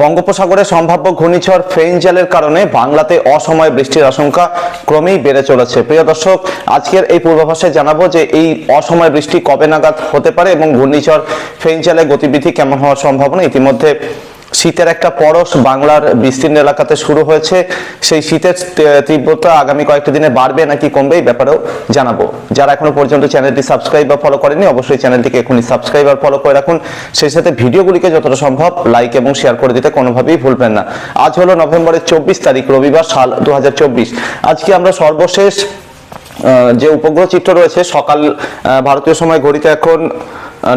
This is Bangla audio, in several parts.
বঙ্গোপসাগরে সম্ভাব্য ঘূর্ণিঝড় ফেঞ্জালের কারণে বাংলাতে অসময়ে বৃষ্টির আশঙ্কা ক্রমেই বেড়ে চলেছে। প্রিয় দর্শক, আজকের এই পূর্বাভাসে জানাব যে এই অসময় বৃষ্টি কবে নাগাদ হতে পারে এবং ঘূর্ণিঝড় ফেইনজালের গতিবিধি কেমন হওয়ার সম্ভাবনা ইতিমধ্যে শীতের একটা পরশ বাংলার বিস্তীর্ণ এলাকাতে শুরু হয়েছে। সেই শীতের তীব্রতা আগামী কয়েকটা দিনে বাড়বে নাকি কমবে, এই ব্যাপারেও জানাব। যারা এখনও পর্যন্ত চ্যানেলটি সাবস্ক্রাইব বা ফলো করেনি অবশ্যই চ্যানেলটিকে এখনই সাবস্ক্রাইব আর ফলো করে রাখুন। সেই সাথে ভিডিওগুলিকে যতটা সম্ভব লাইক এবং শেয়ার করে দিতে কোনোভাবেই ভুলবেন না। আজ হলো নভেম্বরের চব্বিশ তারিখ, রবিবার সাল দু হাজার চব্বিশ। আজকে আমরা সর্বশেষ যে উপগ্রহ চিত্র রয়েছে, সকাল ভারতীয় সময় ঘড়িতে এখন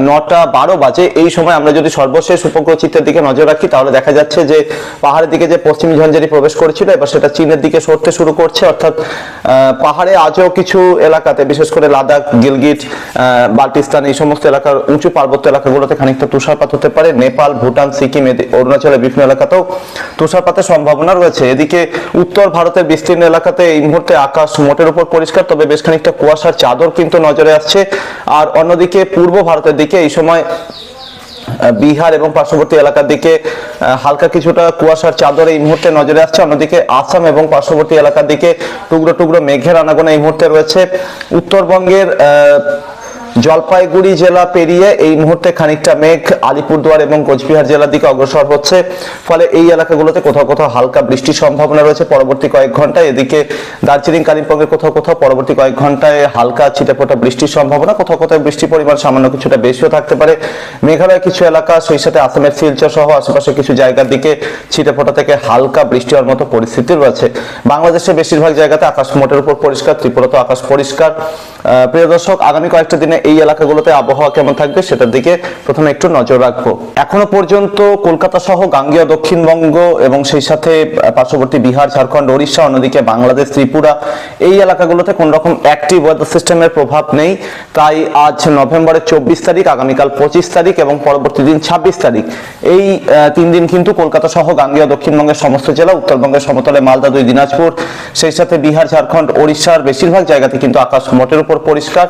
নটা বারো বাজে। এই সময় আমরা যদি সর্বশেষ উপগ্রহ চিত্রের দিকে নজর রাখি, তাহলে দেখা যাচ্ছে যে পাহাড়ের দিকে যে পশ্চিম ঝঞ্ঝারি প্রবেশ করেছিল, এবার সেটা চীনের দিকে সরতে শুরু করছে। অর্থাৎ পাহাড়ে আজও কিছু এলাকাতে, বিশেষ করে লাদাখ, গিলগিট বাল্টিস্তান, এই সমস্ত এলাকার উঁচু পার্বত্য এলাকাগুলোতে খানিকটা তুষারপাত হতে পারে। নেপাল, ভুটান, সিকিম অরুণাচলের বিভিন্ন এলাকাতেও তুষারপাতের সম্ভাবনা রয়েছে। এদিকে উত্তর ভারতের বিস্তীর্ণ এলাকাতে এই মুহূর্তে আকাশ মোটের উপর পরিষ্কার, তবে বেশ খানিকটা কুয়াশার চাদর কিন্তু নজরে আসছে। আর অন্যদিকে পূর্ব ভারতের দিকে, এই সময় বিহার এবং পার্শ্ববর্তী এলাকার দিকে হালকা কিছুটা কুয়াশার চাদর এই মুহূর্তে নজরে আসছে। অন্যদিকে আসাম এবং পার্শ্ববর্তী এলাকার দিকে টুকরো টুকরো মেঘের আনাগোনা এই মুহূর্তে রয়েছে। উত্তরবঙ্গের জলপাইগুড়ি জেলা পেরিয়ে এই মুহূর্তে খানিকটা মেঘ আলিপুরদুয়ার এবং কোচবিহার জেলার দিকে অগ্রসর হচ্ছে। ফলে এই এলাকাগুলোতে কোথাও কোথাও হালকা বৃষ্টির সম্ভাবনা রয়েছে পরবর্তী কয়েক ঘন্টায়। এদিকে দার্জিলিং, কালিম্পংয়ের কোথাও কোথাও পরবর্তী কয়েক ঘন্টায় হালকা ছিটেফোঁটা বৃষ্টির সম্ভাবনা। কোথাও কোথাও বৃষ্টির পরিমাণ সামান্য কিছুটা বেশিও থাকতে পারে। মেঘালয়ের কিছু এলাকা সেই সাথে আসামের শিলচর সহ আশেপাশে কিছু জায়গার দিকে ছিটেফোঁটা থেকে হালকা বৃষ্টি হওয়ার মতো পরিস্থিতি রয়েছে। বাংলাদেশের বেশিরভাগ জায়গাতে আকাশ মোটের উপর পরিষ্কার ত্রিপুরাতে আকাশ পরিষ্কার। প্রিয় দর্শক, আগামী কয়েকটা দিনে এই এলাকাগুলোতে আবহাওয়া কেমন থাকবে সেটার দিকে প্রথমে একটু নজর রাখব। এখনও পর্যন্ত কলকাতা সহ গাঙ্গেয়, দক্ষিণবঙ্গ এবং সেই সাথে পার্শ্ববর্তী বিহার, ঝাড়খণ্ড, ওড়িশা, অন্যদিকে বাংলাদেশ, ত্রিপুরা এই এলাকাগুলোতে কোন রকম অ্যাক্টিভ ওয়েদার সিস্টেমের প্রভাব নেই। তাই আজ নভেম্বরের চব্বিশ তারিখ, আগামীকাল পঁচিশ তারিখ এবং পরবর্তী দিন ছাব্বিশ তারিখ। এই তিন দিন কিন্তু কলকাতা সহ গাঙ্গেয়, দক্ষিণবঙ্গের সমস্ত জেলা, উত্তরবঙ্গের সমতলে মালদা দুই, দিনাজপুর, সেই সাথে বিহার, ঝাড়খণ্ড, ওড়িশার বেশিরভাগ জায়গাতে কিন্তু আকাশ মোটের উপর পরিষ্কার।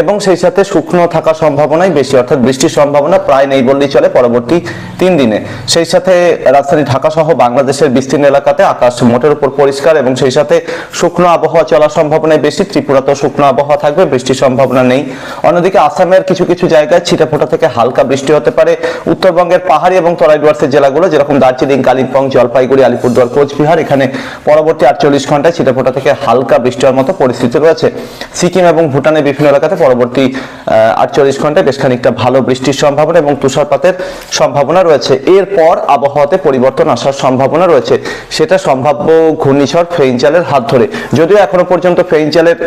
এবং সেই সাথে শুকনো থাকার সম্ভাবনাই বেশি, অর্থাৎ বৃষ্টির সম্ভাবনা প্রায় নেই বললেই চলে পরবর্তী তিন দিনে। সেই সাথে রাজধানী ঢাকা সহ বাংলাদেশের বিস্তীর্ণ এলাকাতে আকাশ মোটের উপর পরিষ্কার এবং সেই সাথে শুকনো আবহাওয়া চলার সম্ভাবনাই বেশি। ত্রিপুরাতেও শুকনো আবহাওয়া থাকবে, বৃষ্টির সম্ভাবনা নেই। অন্যদিকে আসামের কিছু কিছু জায়গায় ছিটেফোঁটা থেকে হালকা বৃষ্টি হতে পারে। উত্তরবঙ্গের পাহাড়ি এবং তরাই ডুয়ার্সের জেলাগুলো যেরকম দার্জিলিং, কালিম্পং, জলপাইগুড়ি, আলিপুরদুয়ার, কোচবিহার, এখানে পরবর্তী আটচল্লিশ ঘন্টায় ছিটেফোঁটা থেকে হালকা বৃষ্টি হওয়ার মতো পরিস্থিতি রয়েছে। সিকিম এবং ভুটানের বিভিন্ন এলাকাতে পরবর্তী আটচল্লিশ ঘন্টায় বেশ খানিকটা ভালো বৃষ্টির সম্ভাবনা এবং তুষারপাতের সম্ভাবনা রয়েছে। এরপর আবহাওয়াতে পরিবর্তন আসার সম্ভাবনা রয়েছে। সেটা সম্ভাব্য ঘূর্ণিঝড় ফেইনচালের হাত ধরে। যদিও এখনও পর্যন্ত ফেইনচালের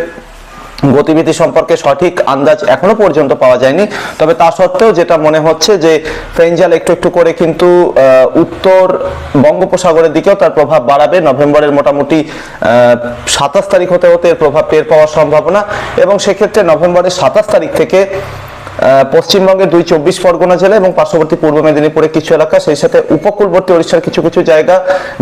গতিবিধি সম্পর্কে সঠিক আন্দাজ এখনও পর্যন্ত পাওয়া যায়নি। তবে তা সত্ত্বেও যেটা মনে হচ্ছে যে ফেঞ্জাল একটু একটু করে কিন্তু উত্তর বঙ্গোপসাগরের দিকেও তার প্রভাব বাড়াবে। নভেম্বরের মোটামুটি সাতাশ তারিখ হতে হতে এর প্রভাব টের পাওয়ার সম্ভাবনা। এবং সেক্ষেত্রে নভেম্বরের সাতাশ তারিখ থেকে পশ্চিমবঙ্গের দুই চব্বিশ পরগনা জেলা এবং পার্শ্ববর্তী পূর্ব মেদিনীপুরের কিছু এলাকা। সেই সাথে উপকূলবর্তী ওড়িশার কিছু কিছু জায়গা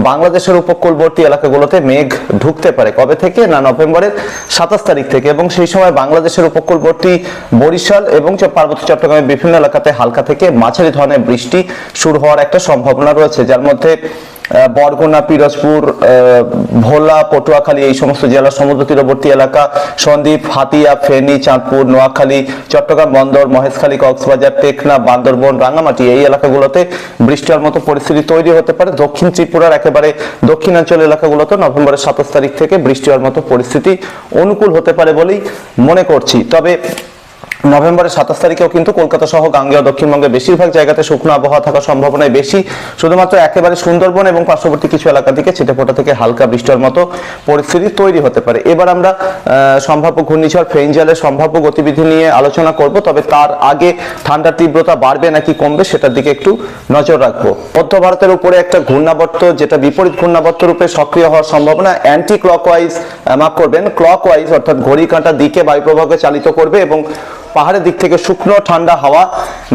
বাংলাদেশের উপকূলবর্তী এলাকাগুলোতে মেঘ ঢুকতে পারে। কবে থেকে? না নভেম্বরের সাতাশ তারিখ থেকে। এবং সেই সময় বাংলাদেশের উপকূলবর্তী বরিশাল এবং পার্বত্য চট্টগ্রামের বিভিন্ন এলাকাতে হালকা থেকে মাঝারি ধরনের বৃষ্টি শুরু হওয়ার একটা সম্ভাবনা রয়েছে, যার মধ্যে বরগুনা, পিরোজপুর ভোলা, পটুয়াখালী, এই সমস্ত জেলার সমুদ্র তীরবর্তী এলাকা, সন্দ্বীপ, হাতিয়া, ফেনী, চাঁদপুর, নোয়াখালী, চট্টগ্রাম বন্দর, মহেশখালী, কক্সবাজার, টেকনা, বান্দরবন রাঙামাটি এই এলাকাগুলোতে বৃষ্টি হওয়ার মতো পরিস্থিতি তৈরি হতে পারে। দক্ষিণ ত্রিপুরার একেবারে দক্ষিণাঞ্চল এলাকাগুলোতে নভেম্বরের সাতাশ তারিখ থেকে বৃষ্টি হওয়ার মতো পরিস্থিতি অনুকূল হতে পারে বলেই মনে করছি। তবে নভেম্বরের সাতাশ তারিখেও কিন্তু কলকাতা সহ গাঙ্গেয় দক্ষিণবঙ্গের বেশিরভাগ জায়গাতে শুকনো আবহাওয়া থাকার সম্ভাবনাই বেশি। শুধুমাত্র একেবারে সুন্দরবন এবং পার্শ্ববর্তী কিছু এলাকা থেকে ছিটেফোঁটা থেকে হালকা বৃষ্টির মতো পরিস্থিতি তৈরি হতে পারে। এবার আমরা সম্ভাব্য ঘূর্ণিঝড় ফেইনজালের সম্ভাব্য গতিবিধি নিয়ে আলোচনা করব, তবে তার আগে ঠান্ডার তীব্রতা বাড়বে নাকি কমবে সেটার দিকে একটু নজর রাখব। মধ্য ভারতের উপরে একটা ঘূর্ণাবর্ত, যেটা বিপরীত ঘূর্ণাবর্ত রূপে সক্রিয় হওয়ার সম্ভাবনা অ্যান্টি ক্লকওয়াইজ মাফ করবেন ক্লকওয়াইজ অর্থাৎ ঘড়ি কাঁটা দিকে বায়ু প্রবাহকে চালিত করবে এবং পাহাড়ের দিক থেকে শুকনো, ঠান্ডা হাওয়া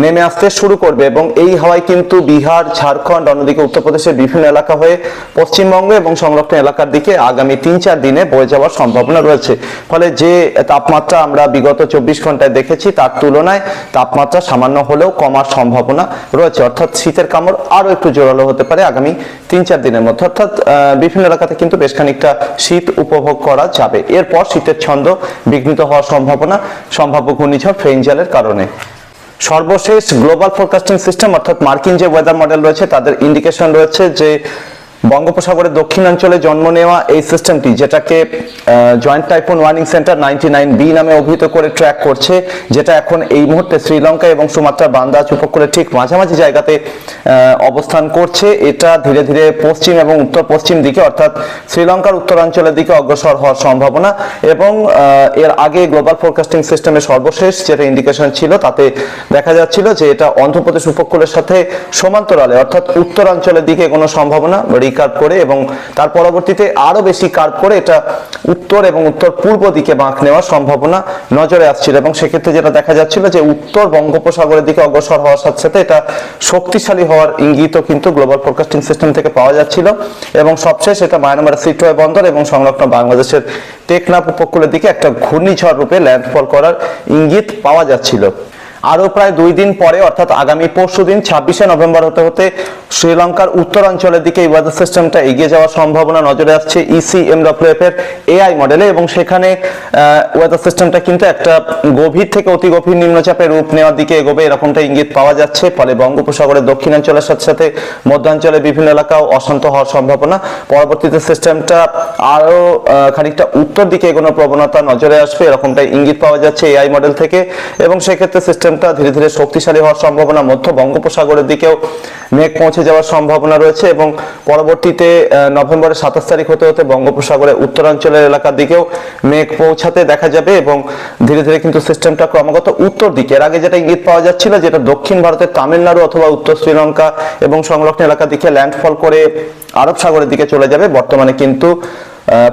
নেমে আসতে শুরু করবে এবং এই হাওয়ায় কিন্তু বিহার, ঝাড়খণ্ড, অন্যদিকে উত্তরপ্রদেশের বিভিন্ন এলাকা হয়ে পশ্চিমবঙ্গ এবং সংরক্ষণ এলাকার দিকে আগামী তিন চার দিনে বয়ে যাওয়ার সম্ভাবনা রয়েছে। ফলে যে তাপমাত্রা আমরা বিগত চব্বিশ ঘন্টায় দেখেছি তার তুলনায় তাপমাত্রা সামান্য হলেও কমার সম্ভাবনা রয়েছে। অর্থাৎ শীতের কামড় আরও একটু জোরালো হতে পারে আগামী তিন চার দিনের মধ্যে। অর্থাৎ বিভিন্ন এলাকাতে কিন্তু বেশ খানিকটা শীত উপভোগ করা যাবে। এরপর শীতের ছন্দ বিঘ্নিত হওয়ার সম্ভাবনা, সম্ভাব্য ঘূর্ণিঝড় ফেঞ্জালের কারণে। সর্বশেষ গ্লোবাল ফোরকাস্টিং সিস্টেম অর্থাৎ মার্কিন যে ওয়েদার মডেল রয়েছে, তাদের ইন্ডিকেশন রয়েছে যে বঙ্গোপসাগরের দক্ষিণাঞ্চলে জন্ম নেওয়া এই সিস্টেমটি যেটাকে joint typhoon warning centre ninety nine B নামে অভিহিত করে ট্র্যাক করছে, যেটা এখন এই মুহূর্তে শ্রীলঙ্কা এবং সুমাত্রার বান্দাজ উপকূলের ঠিক মাঝামাঝি জায়গাতে অবস্থান করছে। এটা ধীরে ধীরে পশ্চিম এবং উত্তর পশ্চিম দিকে, অর্থাৎ শ্রীলঙ্কার উত্তরাঞ্চলের দিকে অগ্রসর হওয়ার সম্ভাবনা এবং এর আগে গ্লোবাল ফোরকাস্টিং সিস্টেমের সর্বশেষ যেটা ইন্ডিকেশন ছিল, তাতে দেখা যাচ্ছিল যে এটা অন্ধ্রপ্রদেশ উপকূলের সাথে সমান্তরালে, অর্থাৎ উত্তরাঞ্চলের দিকে কোনো সম্ভাবনা রিকার্ভ করে এবং তার পরবর্তীতে আরও বেশি কার্ভ করে এটা উত্তর এবং উত্তর পূর্ব দিকে বাঁক নেওয়ার সম্ভাবনা নজরে আসছিল এবং সেক্ষেত্রে যেটা দেখা যাচ্ছিল যে উত্তর বঙ্গোপসাগরের দিকে অগ্রসর হওয়ার সাথে সাথে এটা শক্তিশালী হওয়ার ইঙ্গিতও কিন্তু গ্লোবাল ফোরকাস্টিং সিস্টেম থেকে পাওয়া যাচ্ছিল এবং সবশেষ এটা মায়ানমার সিটোয় বন্দর এবং সংলগ্ন বাংলাদেশের টেকনাফ উপকূলের দিকে একটা ঘূর্ণিঝড় রূপে ল্যান্ডফল করার ইঙ্গিত পাওয়া যাচ্ছিল। আরও প্রায় দুই দিন পরে, অর্থাৎ আগামী পরশু দিন, ছাব্বিশে নভেম্বর হতে হতে শ্রীলঙ্কার উত্তরাঞ্চলের দিকে এই ওয়েদার সিস্টেমটা এগিয়ে যাওয়ার সম্ভাবনা নজরে আসছে ইসি এমডব্লিউএফ এর এআই মডেলে এবং সেখানে ওয়েদার সিস্টেমটা কিন্তু একটা গভীর থেকে অতি গভীর নিম্নচাপের রূপ নেওয়ার দিকে এগোবে, এরকমটা ইঙ্গিত পাওয়া যাচ্ছে। ফলে বঙ্গোপসাগরের দক্ষিণাঞ্চলের সাথে সাথে মধ্যাঞ্চলের বিভিন্ন এলাকাও অশান্ত হওয়ার সম্ভাবনা। পরবর্তীতে সিস্টেমটা আরও খানিকটা উত্তর দিকে এগোনোর প্রবণতা নজরে আসবে এরকমটা ইঙ্গিত পাওয়া যাচ্ছে এআই মডেল থেকে। এবং সেক্ষেত্রে সিস্টেমটা ধীরে ধীরে শক্তিশালী হওয়ার সম্ভাবনা মধ্য বঙ্গোপসাগরের দিকেও মেঘ পৌঁছে যাওয়ার সম্ভাবনা রয়েছে এবং পরবর্তীতে নভেম্বরের সাতাশ তারিখ হতে হতে বঙ্গোপসাগরের উত্তরাঞ্চলের এলাকার দিকেও মেঘ পৌঁছাতে দেখা যাবে এবং ধীরে ধীরে কিন্তু সিস্টেমটা ক্রমাগত উত্তর দিকে। এর আগে যেটা ইঙ্গিত পাওয়া যাচ্ছিল যেটা দক্ষিণ ভারতের তামিলনাড়ু অথবা উত্তর শ্রীলঙ্কা এবং সংলগ্ন এলাকার দিকে ল্যান্ডফল করে আরব সাগরের দিকে চলে যাবে। বর্তমানে কিন্তু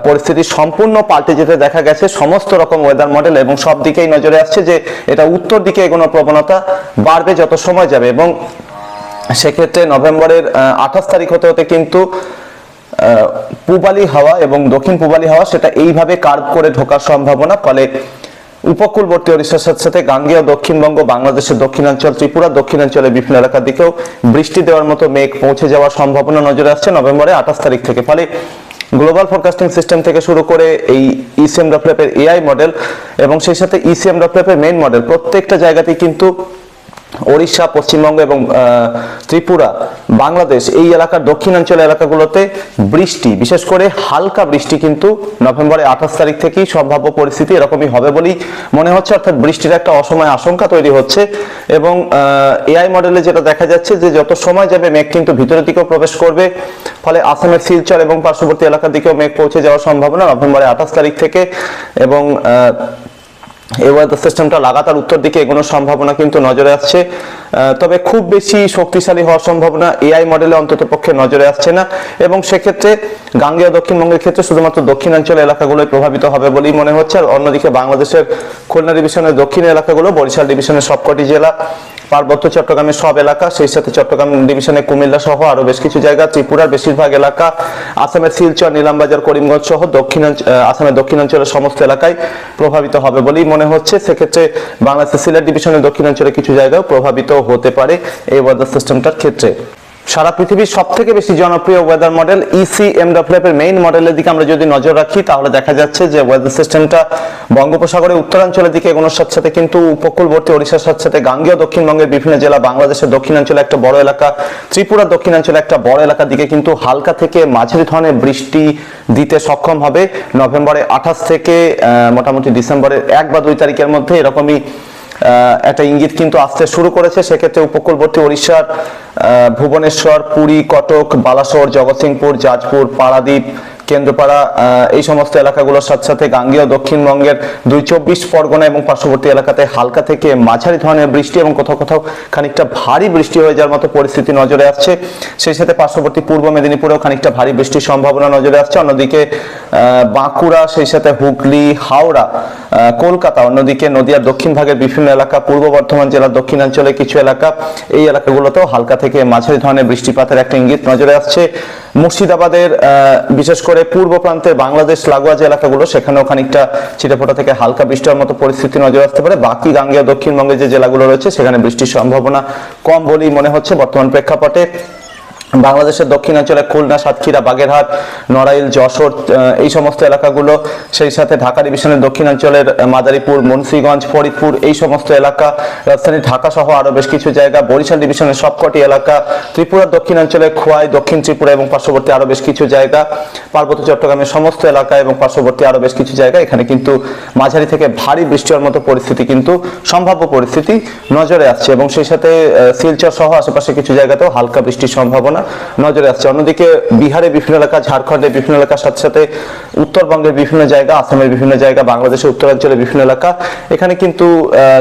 পরিস্থিতি সম্পূর্ণ পাল্টে যেতে দেখা গেছে। সমস্ত রকম ওয়েদার মডেল এবং সব দিকেই নজরে আসছে যে এটা উত্তর দিকে এগোনোর প্রবণতা বাড়বে যত সময় যাবে এবং সেক্ষেত্রে নভেম্বরের আঠাশ তারিখ হতে হতে কিন্তু পূবালি হাওয়া এবং দক্ষিণ পূবালি হাওয়া সেটা এইভাবে কার্ভ করে ঢোকার সম্ভাবনা। ফলে উপকূলবর্তী ওড়িশার সাথে সাথে গাঙ্গেয় দক্ষিণবঙ্গ, বাংলাদেশের দক্ষিণাঞ্চল, ত্রিপুরা দক্ষিণাঞ্চলের বিভিন্ন এলাকার দিকেও বৃষ্টি দেওয়ার মতো মেঘ পৌঁছে যাওয়ার সম্ভাবনা নজরে আসছে নভেম্বরে আঠাশ তারিখ থেকে। ফলে গ্লোবাল ফরকাস্টিং সিস্টেম থেকে শুরু করে এই ইসিএম ডপ্লেপের এআই মডেল এবং সেই সাথে ইসিএম ইসিএম ডপ্লেপের মেইন মডেল প্রত্যেকটা জায়গাতেই কিন্তু ওড়িশা, পশ্চিমবঙ্গ এবং ত্রিপুরা, বাংলাদেশ এই এলাকার দক্ষিণাঞ্চল এলাকাগুলোতে বৃষ্টি। বিশেষ করে হালকা বৃষ্টি কিন্তু নভেম্বরের আঠাশ তারিখ থেকেই সম্ভাব্য পরিস্থিতি এরকমই হবে বলেই মনে হচ্ছে, অর্থাৎ বৃষ্টির একটা অসময় আশঙ্কা তৈরি হচ্ছে এবং এআই মডেলে যেটা দেখা যাচ্ছে যে যত সময় যাবে মেঘ কিন্তু ভিতরের দিকেও প্রবেশ করবে। ফলে আসামের শিলচর এবং পার্শ্ববর্তী এলাকার দিকেও মেঘ পৌঁছে যাওয়ার সম্ভাবনা নভেম্বরের আঠাশ তারিখ থেকে এবং ওয়েদার সিস্টেমটা লাগাতার উত্তর দিকে এগোনোর সম্ভাবনা কিন্তু নজরে আসছে। তবে খুব বেশি শক্তিশালী হওয়ার সম্ভাবনা এআই মডেলে অন্তত পক্ষে নজরে আসছে না। এবং সেক্ষেত্রে গাঙ্গেয় দক্ষিণবঙ্গের ক্ষেত্রে শুধুমাত্র দক্ষিণাঞ্চল এলাকাগুলোই প্রভাবিত হবে বলেই মনে হচ্ছে। আর অন্যদিকে বাংলাদেশের খুলনা ডিভিশনের দক্ষিণ এলাকাগুলো বরিশাল ডিভিশনের সবকটি জেলা। পার্বত্য চট্টগ্রামের সব এলাকা, সেই সাথে চট্টগ্রাম ডিভিশনে কুমিল্লা সহ আরও বেশ কিছু জায়গা, ত্রিপুরার বেশিরভাগ এলাকা, আসামের শিলচর, নীলামবাজার, করিমগঞ্জ সহ দক্ষিণাঞ্চল আসামের দক্ষিণাঞ্চলের সমস্ত এলাকায় প্রভাবিত হবে বলেই মনে হচ্ছে। সেক্ষেত্রে বাংলাদেশের সিলেট ডিভিশনের দক্ষিণাঞ্চলের কিছু জায়গাও প্রভাবিত হতে পারে এই ওয়েদার সিস্টেমটার ক্ষেত্রে। সারা পৃথিবীর সব থেকে বেশি জনপ্রিয় ওয়েদার মডেল ইসি এমডব্লিউএফ এর মেইন মডেলের দিকে আমরা যদি নজর রাখি, তাহলে দেখা যাচ্ছে যে ওয়েদার সিস্টেমটা বঙ্গোপসাগরের উত্তরাঞ্চলের দিকে এগোনোর সাথে সাথে কিন্তু উপকূলবর্তী ওড়িশার সাথে সাথে গাঙ্গেয় দক্ষিণবঙ্গের বিভিন্ন জেলা, বাংলাদেশের দক্ষিণাঞ্চলে একটা বড় এলাকা ত্রিপুরা দক্ষিণাঞ্চলে একটা বড় এলাকার দিকে কিন্তু হালকা থেকে মাঝারি ধরনের বৃষ্টি দিতে সক্ষম হবে। নভেম্বরের আঠাশ থেকে মোটামুটি ডিসেম্বরের এক বা দুই তারিখের মধ্যে এরকমই একটা ইঙ্গিত কিন্তু আসতে শুরু করেছে। সেক্ষেত্রে উপকূলবর্তী ওড়িশার ভুবনেশ্বর, পুরী, কটক, বালাসোর জগৎসিংপুর যাজপুর, পারাদ্বীপ কেন্দ্রপাড়া এই সমস্ত এলাকাগুলোর সাথে সাথে গাঙ্গেয় দক্ষিণবঙ্গের দুই চব্বিশ পরগনা এবং পার্শ্ববর্তী এলাকাতে হালকা থেকে মাঝারি ধরনের বৃষ্টি এবং কোথাও কোথাও খানিকটা ভারী বৃষ্টি হয়ে যাওয়ার মতো পরিস্থিতি নজরে আসছে। সেই সাথে পার্শ্ববর্তী পূর্ব মেদিনীপুরেও খানিকটা ভারী বৃষ্টির সম্ভাবনা নজরে আসছে। অন্যদিকে বাঁকুড়া, সেই সাথে হুগলি, হাওড়া কলকাতা, অন্যদিকে নদিয়ার দক্ষিণ ভাগের বিভিন্ন এলাকা, পূর্ব বর্ধমান জেলার দক্ষিণাঞ্চলে কিছু এলাকা, এই এলাকাগুলোতেও হালকা থেকে মাঝারি ধরনের বৃষ্টিপাতের একটা ইঙ্গিত নজরে আসছে। মুর্শিদাবাদের বিশেষ করে পূর্ব প্রান্তের বাংলাদেশ লাগোয়া যে এলাকাগুলো, সেখানেও খানিকটা ছিটেফোঁটা থেকে হালকা বৃষ্টির মতো পরিস্থিতি নজরে আসতে পারে। বাকি গাঙ্গেয় দক্ষিণবঙ্গের যে জেলাগুলো রয়েছে, সেখানে বৃষ্টির সম্ভাবনা কম বলেই মনে হচ্ছে বর্তমান প্রেক্ষাপটে। বাংলাদেশের দক্ষিণাঞ্চলে খুলনা, সাতক্ষীরা, বাগেরহাট, নড়াইল, যশোর এই সমস্ত এলাকাগুলো, সেই সাথে ঢাকা ডিভিশনের দক্ষিণাঞ্চলের মাদারীপুর, মুন্সিগঞ্জ, ফরিদপুর, এই সমস্ত এলাকা, রাজধানী ঢাকা সহ আরও বেশ কিছু জায়গা, বরিশাল ডিভিশনের সবকটি এলাকা, ত্রিপুরার দক্ষিণাঞ্চলে খোয়াই, দক্ষিণ ত্রিপুরা এবং পার্শ্ববর্তী আরও বেশ কিছু জায়গা, পার্বত্য চট্টগ্রামের সমস্ত এলাকা এবং পার্শ্ববর্তী আরও বেশ কিছু জায়গা, এখানে কিন্তু মাঝারি থেকে ভারী বৃষ্টি হওয়ার মতো পরিস্থিতি কিন্তু সম্ভাব্য পরিস্থিতি নজরে আসছে এবং সেই সাথে শিলচর সহ আশেপাশে কিছু জায়গাতেও হালকা বৃষ্টির সম্ভাবনা নজরে আসছে। অন্যদিকে বিহারের বিভিন্ন এলাকা, ঝাড়খণ্ডের বিভিন্ন এলাকার সাথে সাথে উত্তরবঙ্গের বিভিন্ন জায়গা, আসামের বিভিন্ন জায়গা, বাংলাদেশের উত্তরাঞ্চলের বিভিন্ন এলাকা। এখানে কিন্তু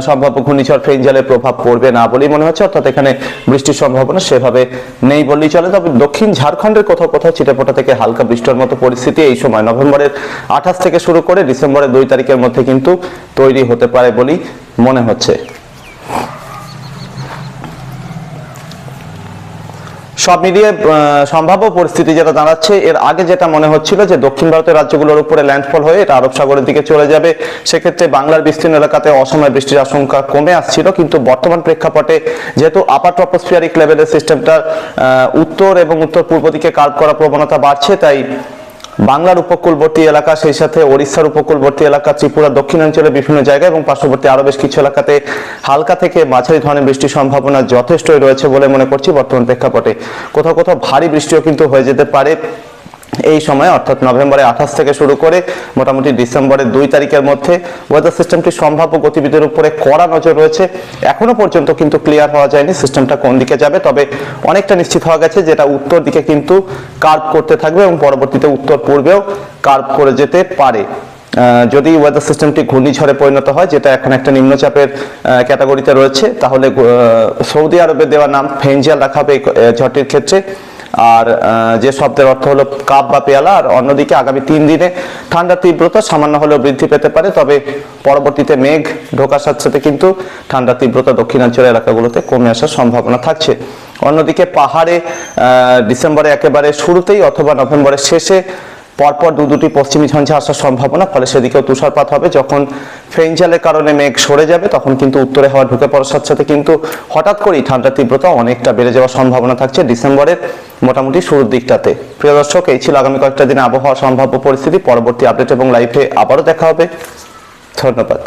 সম্ভাব্য ঘূর্ণিঝড় ফেঞ্জালের প্রভাব পড়বে না বলেই মনে হচ্ছে, অর্থাৎ এখানে বৃষ্টির সম্ভাবনা সেভাবে নেই বললেই চলে। তবে দক্ষিণ ঝাড়খণ্ডের কোথাও কোথাও ছিটেফোঁটা থেকে হালকা বৃষ্টির মতো পরিস্থিতি এই সময়। নভেম্বরের আঠাশ থেকে শুরু করে ডিসেম্বরের দুই তারিখের মধ্যে কিন্তু তৈরি হতে পারে বলেই মনে হচ্ছে। সব মিলিয়ে সম্ভাব্য পরিস্থিতি যেটা দাঁড়াচ্ছে, এর আগে যেটা মনে হচ্ছিল যে দক্ষিণ ভারতের রাজ্যগুলোর উপরে ল্যান্ডফল হয়ে এটা আরব সাগরের দিকে চলে যাবে, সেক্ষেত্রে বাংলার বিস্তীর্ণ এলাকাতে অসময় বৃষ্টির আশঙ্কা কমে আসছিল, কিন্তু বর্তমান প্রেক্ষাপটে যেহেতু আপার ট্রপোস্ফিয়ারিক লেভেলের সিস্টেমটা উত্তর এবং উত্তর পূর্ব দিকে কার্ভ করার প্রবণতা বাড়ছে, তাই বাংলার উপকূলবর্তী এলাকা, সেই সাথে ওড়িশার উপকূলবর্তী এলাকা, ত্রিপুরা, দক্ষিণাঞ্চলে বিভিন্ন জায়গা এবং পার্শ্ববর্তী আরও বেশ কিছু এলাকাতে হালকা থেকে মাঝারি ধরনের বৃষ্টির সম্ভাবনা যথেষ্টই রয়েছে বলে মনে করছি বর্তমান প্রেক্ষাপটে। কোথাও কোথাও ভারী বৃষ্টিও কিন্তু হয়ে যেতে পারে। এই সময়, অর্থাৎ নভেম্বরের আঠাশ থেকে শুরু করে মোটামুটি ডিসেম্বরের দুই তারিখের মধ্যে ওয়েদার সিস্টেমটি সম্ভাব্য গতিবিধির উপরে কড়া নজর রয়েছে। এখনও পর্যন্ত কিন্তু ক্লিয়ার হওয়া যায়নি সিস্টেমটা কোন দিকে যাবে, তবে অনেকটা নিশ্চিত হওয়া গেছে যেটা উত্তর দিকে কিন্তু কার্ভ করতে থাকবে এবং পরবর্তীতে উত্তর পূর্বেও কার্ভ করে যেতে পারে। যদি ওয়েদার সিস্টেমটি ঘূর্ণিঝড়ে পরিণত হয়, যেটা এখন একটা নিম্নচাপের ক্যাটাগরিতে রয়েছে, তাহলে সৌদি আরবে দেওয়া নাম ফেঞ্জিয়াল রাখা হবে এই ঝড়টির ক্ষেত্রে। আর যে শব্দের অর্থ হলো কাপ বা পেয়ালা, আর অন্যদিকে আগামী তিন দিনে ঠান্ডার তীব্রতা সামান্য হলেও বৃদ্ধি পেতে পারে, তবে পরবর্তীতে মেঘ ঢোকার সাথে সাথে কিন্তু ঠান্ডার তীব্রতা দক্ষিণাঞ্চলের এলাকাগুলোতে কমে আসার সম্ভাবনা থাকছে। অন্যদিকে পাহাড়ে ডিসেম্বরে একেবারে শুরুতেই অথবা নভেম্বরের শেষে পরপর দু দুটি পশ্চিমী ঝঞ্ঝা আসার সম্ভাবনা, ফলে সেদিকেও তুষারপাত হবে। যখন ফেঞ্জালের কারণে মেঘ সরে যাবে, তখন কিন্তু উত্তরে হাওয়া ঢুকে পড়ার সাথে সাথে কিন্তু হঠাৎ করেই ঠান্ডার তীব্রতা অনেকটা বেড়ে যাওয়ার সম্ভাবনা থাকছে ডিসেম্বরের মোটামুটি শুরুর দিকটাতে। প্রিয় দর্শক, এই ছিল আগামী কয়েকটা দিনে আবহাওয়া সম্ভাব্য পরিস্থিতি। পরবর্তী আপডেট এবং লাইভে আবারও দেখা হবে। ধন্যবাদ।